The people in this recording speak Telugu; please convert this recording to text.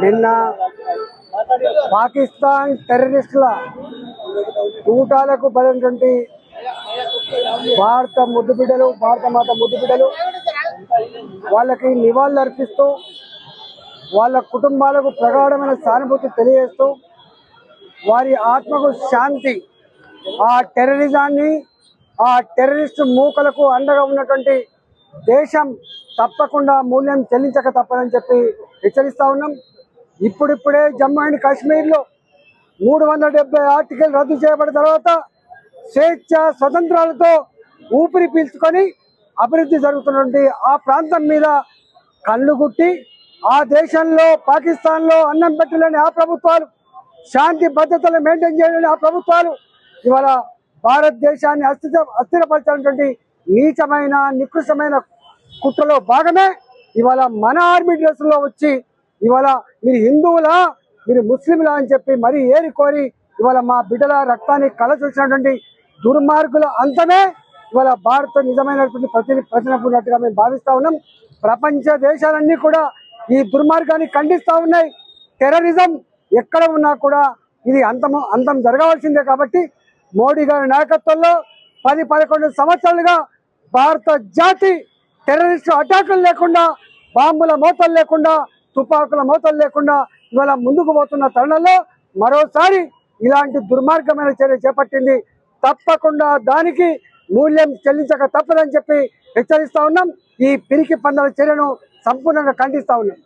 నిన్న పాకిస్తాన్ టెర్రరిస్టుల తూటాలకు పడినటువంటి భారత ముద్దుబిడ్డలు భారత మాత ముద్దుబిడ్డలు వాళ్ళకి నివాళులు అర్పిస్తూ వాళ్ళ కుటుంబాలకు ప్రగాఢమైన సానుభూతి తెలియజేస్తూ వారి ఆత్మకు శాంతి ఆ టెర్రరిజాన్ని ఆ టెర్రరిస్ట్ మూకలకు అండగా ఉన్నటువంటి దేశం తప్పకుండా మూల్యం చెల్లించక తప్పదని చెప్పి హెచ్చరిస్తా ఉన్నాం. ఇప్పుడిప్పుడే జమ్మూ అండ్ కాశ్మీర్లో మూడు వందల డెబ్బై ఆర్టికల్ రద్దు చేయబడిన తర్వాత స్వేచ్ఛ స్వతంత్రాలతో ఊపిరి పీల్చుకొని అభివృద్ధి జరుగుతున్నటువంటి ఆ ప్రాంతం మీద కళ్ళు గుట్టి ఆ దేశంలో పాకిస్తాన్లో అన్నం పెట్టలేని ఆ ప్రభుత్వాలు శాంతి భద్రతలు మెయింటైన్ చేయలేని ఆ ప్రభుత్వాలు ఇవాళ భారతదేశాన్ని అస్థిర అస్థిరపరచినటువంటి నీచమైన నికృష్టమైన కుట్రలో భాగమే ఇవాళ మన ఆర్మీ డ్రెస్సులో వచ్చి ఇవాళ మీరు హిందువులా మీరు ముస్లింలా అని చెప్పి మరీ ఏరి కోరి ఇవాళ మా బిడ్డల రక్తాన్ని కళ చూసినటువంటి దుర్మార్గుల అంతమే ఇవాళ భారత నిజమైనటువంటి ప్రతి ప్రతినప్పుడున్నట్టుగా మేము భావిస్తా ఉన్నాం. ప్రపంచ దేశాలన్నీ కూడా ఈ దుర్మార్గాన్ని ఖండిస్తూ ఉన్నాయి. టెర్రరిజం ఎక్కడ ఉన్నా కూడా ఇది అంతము అంతం జరగవలసిందే కాబట్టి మోడీ గారి నాయకత్వంలో పది పదకొండు సంవత్సరాలుగా భారత జాతి టెర్రరిస్ట్ అటాకులు లేకుండా బాంబుల మోతలు లేకుండా తుపాకుల మోతలు లేకుండా ఇవాళ ముందుకు పోతున్న తరుణంలో మరోసారి ఇలాంటి దుర్మార్గమైన చర్య చేపట్టింది. తప్పకుండా దానికి మూల్యం చెల్లించక తప్పదని చెప్పి హెచ్చరిస్తా ఉన్నాం. ఈ పిరికి పందల చర్యను సంపూర్ణంగా ఖండిస్తా ఉన్నాం.